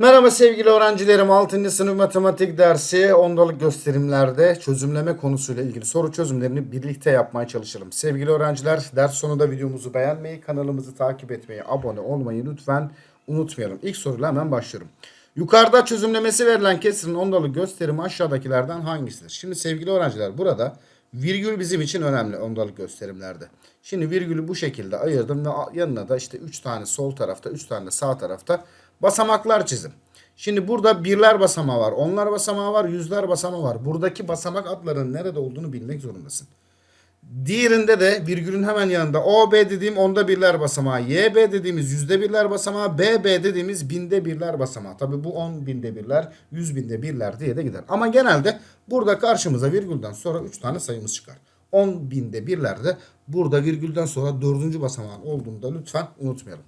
Merhaba sevgili öğrencilerim. 6. sınıf matematik dersi ondalık gösterimlerde çözümleme konusuyla ilgili soru çözümlerini birlikte yapmaya çalışırım. Sevgili öğrenciler ders sonunda videomuzu beğenmeyi, kanalımızı takip etmeyi, abone olmayı lütfen unutmayalım. İlk soruyla hemen başlıyorum. Yukarıda çözümlemesi verilen kesirin ondalık gösterimi aşağıdakilerden hangisidir? Şimdi sevgili öğrenciler burada virgül bizim için önemli ondalık gösterimlerde. Şimdi virgülü bu şekilde ayırdım ve yanına da işte 3 tane sol tarafta 3 tane sağ tarafta basamaklar çizim. Şimdi burada birler basamağı var, onlar basamağı var, yüzler basamağı var. Buradaki basamak adlarının nerede olduğunu bilmek zorundasın. Diğerinde de virgülün hemen yanında OB dediğim onda birler basamağı, YB dediğimiz yüzde birler basamağı, BB dediğimiz binde birler basamağı. Tabi bu 10 binde birler, 100 binde birler diye de gider. Ama genelde burada karşımıza virgülden sonra 3 tane sayımız çıkar. 10 binde birlerde burada virgülden sonra dördüncü basamağın olduğunu da lütfen unutmayalım.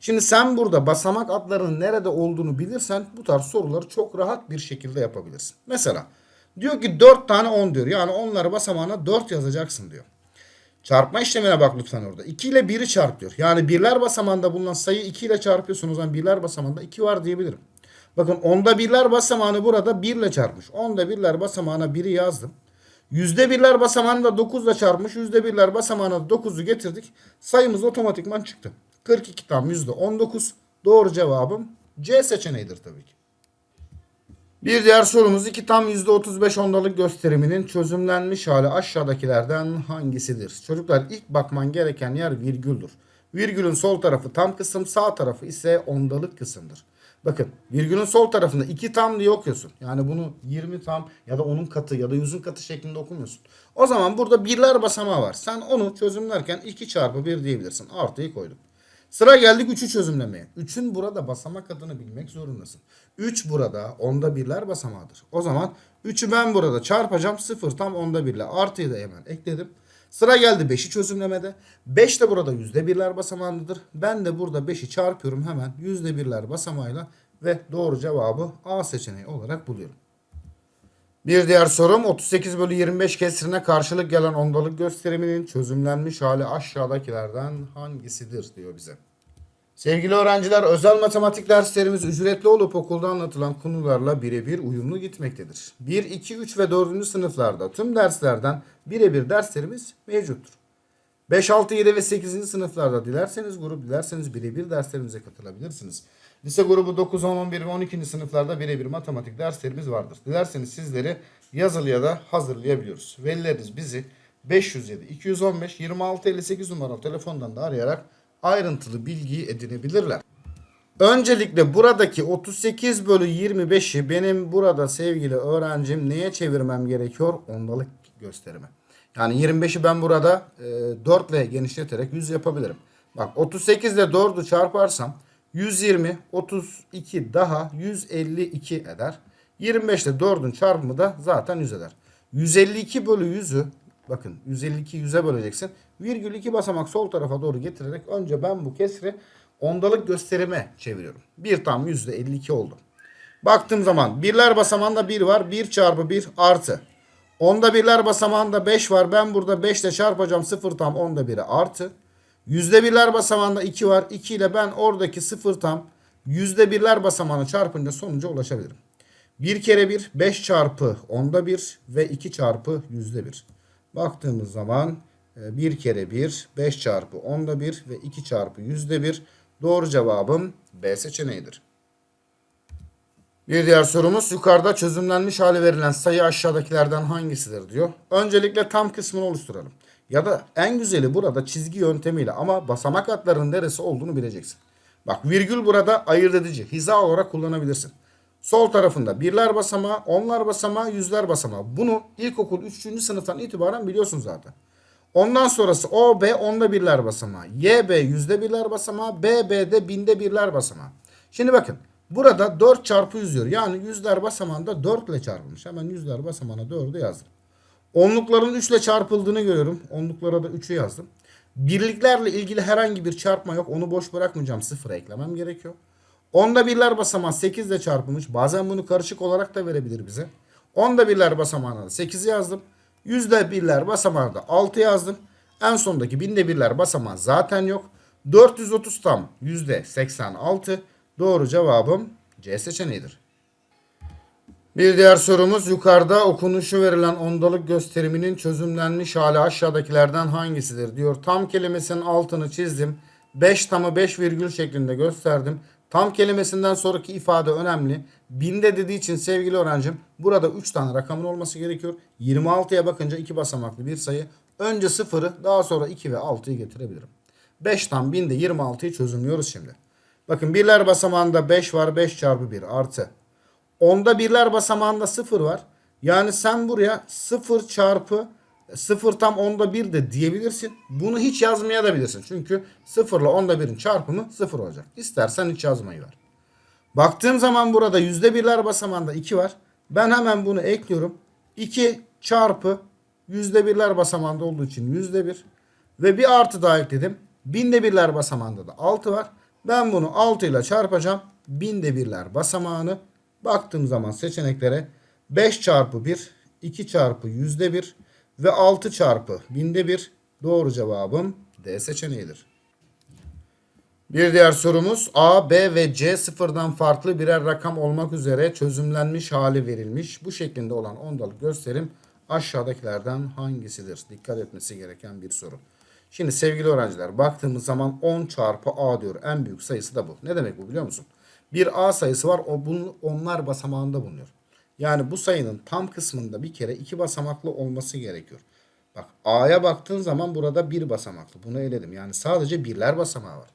Şimdi sen burada basamak adlarının nerede olduğunu bilirsen bu tarz soruları çok rahat bir şekilde yapabilirsin. Mesela diyor ki 4 tane 10 diyor. Yani onları basamağına 4 yazacaksın diyor. Çarpma işlemine bak lütfen orada. 2 ile 1'i çarp diyor. Yani birler basamağında bulunan sayı 2 ile çarpıyorsun. O zaman birler basamağında 2 var diyebilirim. Bakın onda birler basamağını burada 1 ile çarpmış. Onda birler basamağına 1'i yazdım. Yüzde birler basamağını da 9 ile çarpmış. Yüzde birler basamağına da 9'u getirdik. Sayımız otomatikman çıktı. 42 tam yüzde 19. Doğru cevabım C seçeneğidir tabii ki. Bir diğer sorumuz 2 tam yüzde 35 ondalık gösteriminin çözümlenmiş hali aşağıdakilerden hangisidir? Çocuklar ilk bakman gereken yer virgüldür. Virgülün sol tarafı tam kısım sağ tarafı ise ondalık kısımdır. Bakın virgülün sol tarafında 2 tam diye okuyorsun. Yani bunu 20 tam ya da onun katı ya da 100'ün katı şeklinde okumuyorsun. O zaman burada birler basamağı var. Sen onu çözümlerken 2 çarpı 1 diyebilirsin. Artıyı koydum. Sıra geldik 3'ü çözümlemeye. 3'ün burada basamak adını bilmek zorundasın. 3 burada onda birler basamağıdır. O zaman 3'ü ben burada çarpacağım. 0 tam onda birle. Artıyı da hemen ekledim. Sıra geldi 5'i çözümlemede. 5 de burada yüzde birler basamağındadır. Ben de burada 5'i çarpıyorum hemen yüzde birler basamağıyla ve doğru cevabı A seçeneği olarak buluyorum. Bir diğer sorum 38 bölü 25 kesirine karşılık gelen ondalık gösteriminin çözümlenmiş hali aşağıdakilerden hangisidir diyor bize. Sevgili öğrenciler özel matematik derslerimiz ücretli olup okulda anlatılan konularla birebir uyumlu gitmektedir. 1, 2, 3 ve 4. sınıflarda tüm derslerden birebir derslerimiz mevcuttur. 5, 6, 7 ve 8. sınıflarda dilerseniz grup dilerseniz birebir derslerimize katılabilirsiniz. Lise grubu 9, 10, 11 ve 12. sınıflarda birebir matematik derslerimiz vardır. Dilerseniz sizleri yazılıya da hazırlayabiliyoruz. Velileriniz bizi 507 215 26 58 numaralı telefondan da arayarak ayrıntılı bilgiyi edinebilirler. Öncelikle buradaki 38 bölü 25'i benim burada sevgili öğrencim neye çevirmem gerekiyor? Ondalık gösterimi. Yani 25'i ben burada e, 4 ile genişleterek 100 yapabilirim. Bak 38 ile 4'ü çarparsam 120, 32 daha 152 eder. 25 ile 4'ün çarpımı da zaten 100 eder. 152 bölü 100'ü bakın 152 100'e böleceksin. Virgül 2 basamak sol tarafa doğru getirerek önce ben bu kesri ondalık gösterime çeviriyorum. 1 tam %52 oldu. Baktığım zaman birler basamağında 1 var. 1 çarpı 1 artı. Onda birler basamağında 5 var. Ben burada 5 ile çarpacağım 0 tam onda 1'e artı. Yüzde birler basamağında 2 var. 2 ile ben oradaki 0 tam yüzde birler basamağını çarpınca sonuca ulaşabilirim. 1 kere 1 5 çarpı onda 1 ve 2 çarpı yüzde 1. Baktığımız zaman 1 kere 1 5 çarpı onda 1 ve 2 çarpı yüzde 1. Doğru cevabım B seçeneğidir. Bir diğer sorumuz yukarıda çözümlenmiş hali verilen sayı aşağıdakilerden hangisidir diyor. Öncelikle tam kısmını oluşturalım. Ya da en güzeli burada çizgi yöntemiyle ama basamak adlarının neresi olduğunu bileceksin. Bak virgül burada ayırt edici. Hiza olarak kullanabilirsin. Sol tarafında birler basamağı, onlar basamağı, yüzler basamağı. Bunu ilkokul 3. sınıftan itibaren biliyorsun zaten. Ondan sonrası OB onda birler basamağı. YB yüzde birler basamağı. BB'de binde birler basamağı. Şimdi bakın. Burada 4 çarpı 100 diyor. Yani yüzler basamağında 4 ile çarpılmış. Hemen yüzler basamağına 4'ü yazdım. Onlukların 3 ile çarpıldığını görüyorum. Onluklara da 3'ü yazdım. Birliklerle ilgili herhangi bir çarpma yok. Onu boş bırakmayacağım. Sıfıra eklemem gerekiyor. Onda birler basamağı 8 ile çarpılmış. Bazen bunu karışık olarak da verebilir bize. Onda birler basamağına da 8'i yazdım. Yüzde birler basamağına da 6 yazdım. En sondaki binde birler basamağı zaten yok. 430 tam yüzde 86. Doğru cevabım C seçeneğidir. Bir diğer sorumuz yukarıda okunuşu verilen ondalık gösteriminin çözümlenmiş hali aşağıdakilerden hangisidir diyor. Tam kelimesinin altını çizdim. 5 tamı 5 virgül şeklinde gösterdim. Tam kelimesinden sonraki ifade önemli. Binde dediği için sevgili öğrencim burada 3 tane rakamın olması gerekiyor. 26'ya bakınca 2 basamaklı bir sayı. Önce 0'ı daha sonra 2 ve 6'yı getirebilirim. 5 tam binde 26'yı çözümlüyoruz şimdi. Bakın birler basamağında 5 var 5 çarpı 1 artı. Onda birler basamağında 0 var. Yani sen buraya 0 çarpı 0 tam onda 1 de diyebilirsin. Bunu hiç yazmaya da bilirsin. Çünkü 0 ile onda 1'in çarpımı 0 olacak. İstersen hiç yazmayı ver. Baktığım zaman burada yüzde birler basamağında 2 var. Ben hemen bunu ekliyorum. 2 çarpı yüzde birler basamağında olduğu için yüzde bir. Ve bir artı daha ekledim. Binde birler basamağında da 6 var. Ben bunu 6 ile çarpacağım. Binde birler basamağını. Baktığım zaman seçeneklere 5 çarpı 1, 2 çarpı yüzde bir ve 6 çarpı binde bir. Doğru cevabım D seçeneğidir. Bir diğer sorumuz A, B ve C sıfırdan farklı birer rakam olmak üzere çözümlenmiş hali verilmiş. Bu şeklinde olan ondalık gösterim aşağıdakilerden hangisidir? Dikkat etmesi gereken bir soru. Şimdi sevgili öğrenciler baktığımız zaman 10 çarpı A diyor. En büyük sayısı da bu. Ne demek bu biliyor musun? Bir A sayısı var. O bunun onlar basamağında bulunuyor. Yani bu sayının tam kısmında bir kere iki basamaklı olması gerekiyor. Bak A'ya baktığın zaman burada bir basamaklı. Bunu eledim. Yani sadece birler basamağı var.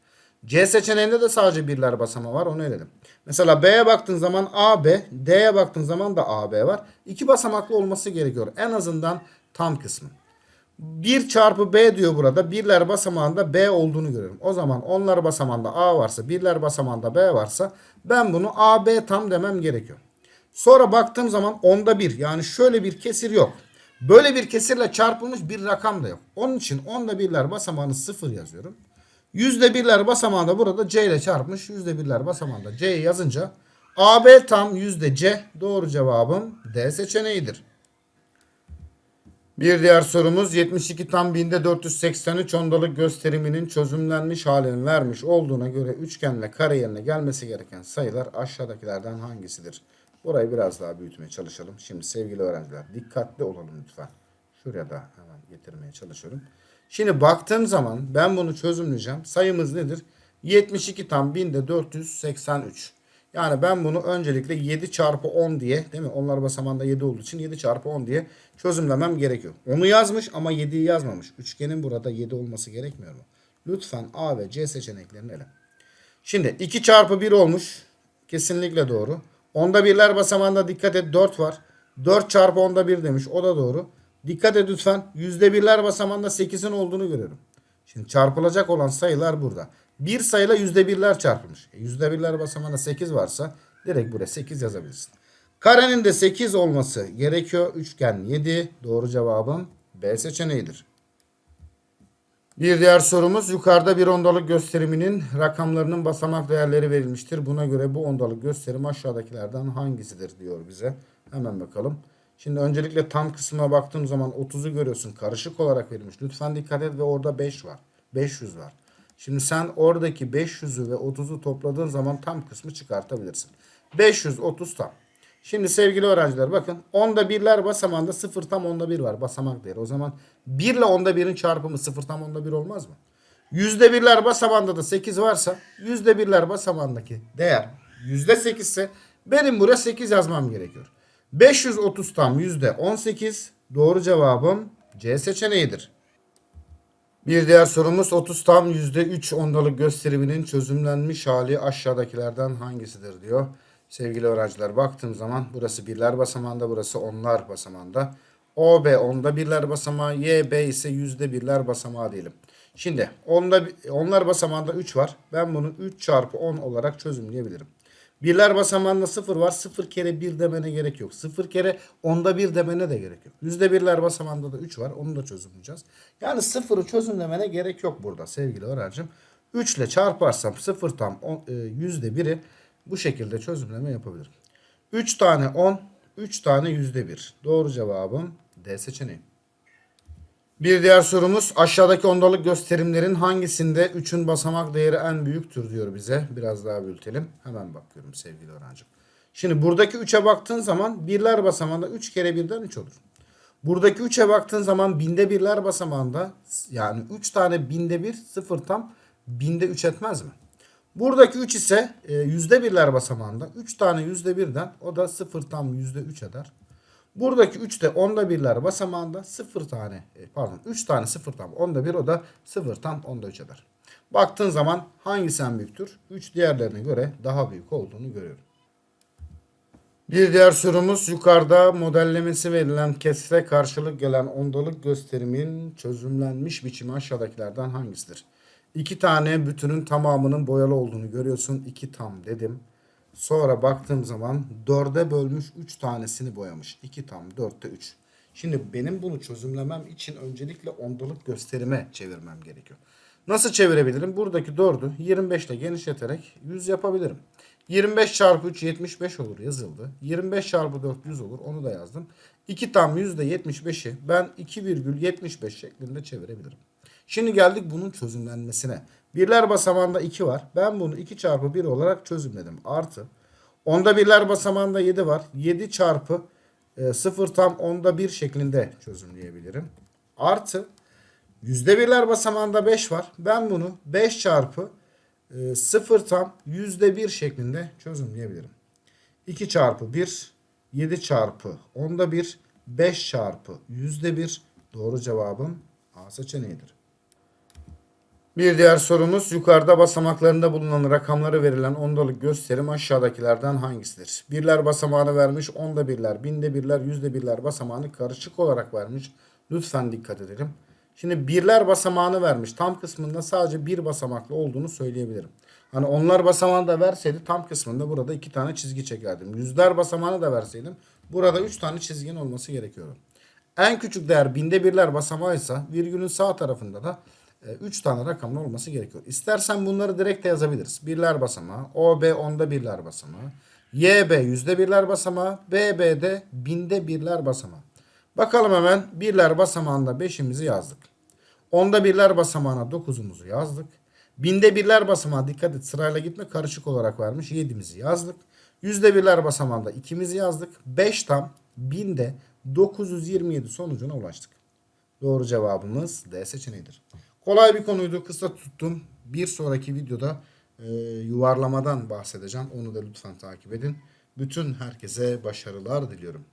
C seçeneğinde de sadece birler basamağı var. Onu eledim. Mesela B'ye baktığın zaman AB, D'ye baktığın zaman da AB var. İki basamaklı olması gerekiyor. En azından tam kısmı. 1 çarpı B diyor burada. Birler basamağında B olduğunu görüyorum. O zaman onlar basamağında A varsa, birler basamağında B varsa ben bunu AB tam demem gerekiyor. Sonra baktığım zaman onda bir yani şöyle bir kesir yok. Böyle bir kesirle çarpılmış bir rakam da yok. Onun için onda birler basamağını sıfır yazıyorum. Yüzde birler basamağında burada C ile çarpmış. Yüzde birler basamağında C'yi yazınca AB tam yüzde C doğru cevabım D seçeneğidir. Bir diğer sorumuz 72 tam binde 483 ondalık gösteriminin çözümlenmiş halini vermiş olduğuna göre üçgenle kare yerine gelmesi gereken sayılar aşağıdakilerden hangisidir? Burayı biraz daha büyütmeye çalışalım. Şimdi sevgili öğrenciler dikkatli olalım lütfen. Şuraya da hemen getirmeye çalışıyorum. Şimdi baktığım zaman ben bunu çözümleyeceğim. Sayımız nedir? 72 tam binde 483. Yani ben bunu öncelikle 7 çarpı 10 diye değil mi? Onlar basamağında 7 olduğu için 7 çarpı 10 diye çözümlemem gerekiyor. Onu yazmış ama 7'yi yazmamış. Üçgenin burada 7 olması gerekmiyor mu? Lütfen A ve C seçeneklerini ele. Şimdi 2 çarpı 1 olmuş. Kesinlikle doğru. Onda birler basamağında dikkat et 4 var. 4 çarpı onda 1 demiş. O da doğru. Dikkat et lütfen. Yüzde birler basamağında 8'in olduğunu görüyorum. Şimdi çarpılacak olan sayılar burada. Bir sayıyla yüzde birler çarpılmış. E, yüzde birler basamağında 8 varsa direkt buraya 8 yazabilirsin. Karenin de 8 olması gerekiyor. Üçgen 7. Doğru cevabım B seçeneğidir. Bir diğer sorumuz yukarıda bir ondalık gösteriminin rakamlarının basamak değerleri verilmiştir. Buna göre bu ondalık gösterim aşağıdakilerden hangisidir diyor bize. Hemen bakalım. Şimdi öncelikle tam kısmına baktığım zaman 30'u görüyorsun. Karışık olarak verilmiş. Lütfen dikkat et ve orada 5 var. 500 var. Şimdi sen oradaki 500'ü ve 30'u topladığın zaman tam kısmı çıkartabilirsin. 530 tam. Şimdi sevgili öğrenciler bakın onda birler basamağında 0 tam onda 1 var basamak değeri. O zaman 1 ile onda 1'in çarpımı 0 tam onda 1 olmaz mı? Yüzde birler basamağında da 8 varsa yüzde birler basamağındaki değer yüzde 8 ise benim buraya 8 yazmam gerekiyor. 530 tam yüzde 18 doğru cevabım C seçeneğidir. Bir diğer sorumuz 30 tam %3 ondalık gösteriminin çözümlenmiş hali aşağıdakilerden hangisidir diyor. Sevgili öğrenciler baktığım zaman burası birler basamağında burası onlar basamağında. OB onda birler basamağı YB ise yüzde birler basamağı diyelim. Şimdi onda, onlar basamağında 3 var. Ben bunu 3 çarpı 10 olarak çözümleyebilirim. Birler basamağında 0 var. 0 kere 1 demene gerek yok. 0 kere onda 1 demene de gerek yok. Yüzde birler basamağında da 3 var. Onu da çözümleyeceğiz. Yani 0'ı çözümlemene gerek yok burada sevgili öğrencim. 3 ile çarparsam 0 tam e, yüzde 1'i bu şekilde çözümleme yapabilirim. 3 tane 10, 3 tane yüzde 1. Doğru cevabım D seçeneği. Bir diğer sorumuz aşağıdaki ondalık gösterimlerin hangisinde 3'ün basamak değeri en büyüktür diyor bize. Biraz daha büyütelim. Hemen bakıyorum sevgili öğrencim. Şimdi buradaki 3'e baktığın zaman birler basamağında 3 kere birden 3 olur. Buradaki 3'e baktığın zaman binde birler basamağında yani 3 tane binde bir sıfır tam binde 3 etmez mi? Buradaki 3 ise e, yüzde birler basamağında 3 tane yüzde birden o da sıfır tam yüzde 3 eder. Buradaki 3 de onda birler basamağında 0 tane e, pardon 3 tane 0 tam onda bir o da 0 tam onda 3 eder. Baktığın zaman hangisi en büyüktür? 3 diğerlerine göre daha büyük olduğunu görüyorum. Bir diğer sorumuz yukarıda modellemesi verilen kesre karşılık gelen ondalık gösterimin çözümlenmiş biçimi aşağıdakilerden hangisidir? İki tane bütünün tamamının boyalı olduğunu görüyorsun. 2 tam dedim. Sonra baktığım zaman 4'e bölmüş 3 tanesini boyamış. 2 tam 4'te 3. Şimdi benim bunu çözümlemem için öncelikle ondalık gösterime çevirmem gerekiyor. Nasıl çevirebilirim? Buradaki 4'ü 25 ile genişleterek 100 yapabilirim. 25 çarpı 3 75 olur yazıldı. 25 çarpı 4 100 olur onu da yazdım. 2 tam %75'i ben 2,75 şeklinde çevirebilirim. Şimdi geldik bunun çözümlenmesine. Birler basamağında 2 var. Ben bunu 2 çarpı 1 olarak çözümledim. Artı. Onda birler basamağında 7 var. 7 çarpı e, 0 tam onda 1 şeklinde çözümleyebilirim. Artı. Yüzde birler basamağında 5 var. Ben bunu 5 çarpı e, 0 tam yüzde 1 şeklinde çözümleyebilirim. 2 çarpı 1 7 çarpı onda 1 5 çarpı yüzde 1 doğru cevabım A seçeneğidir. Bir diğer sorumuz yukarıda basamaklarında bulunan rakamları verilen ondalık gösterim aşağıdakilerden hangisidir? Birler basamağını vermiş, onda birler, binde birler, yüzde birler basamağını karışık olarak vermiş. Lütfen dikkat edelim. Şimdi birler basamağını vermiş. Tam kısmında sadece bir basamaklı olduğunu söyleyebilirim. Hani onlar basamağını da verseydi tam kısmında burada iki tane çizgi çekerdim. Yüzler basamağını da verseydim burada üç tane çizginin olması gerekiyordu. En küçük değer binde birler basamağıysa virgülün sağ tarafında da 3 tane rakamın olması gerekiyor. İstersen bunları direkt de yazabiliriz. Birler basamağı, OB onda birler basamağı, YB yüzde birler basamağı, BB de binde birler basamağı. Bakalım hemen birler basamağında 5'imizi yazdık. Onda birler basamağına 9'umuzu yazdık. Binde birler basamağı dikkat et sırayla gitme karışık olarak vermiş 7'mizi yazdık. Yüzde birler basamağında 2'mizi yazdık. 5 tam binde 927 sonucuna ulaştık. Doğru cevabımız D seçeneğidir. Kolay bir konuydu. Kısa tuttum. Bir sonraki videoda e, yuvarlamadan bahsedeceğim. Onu da lütfen takip edin. Bütün herkese başarılar diliyorum.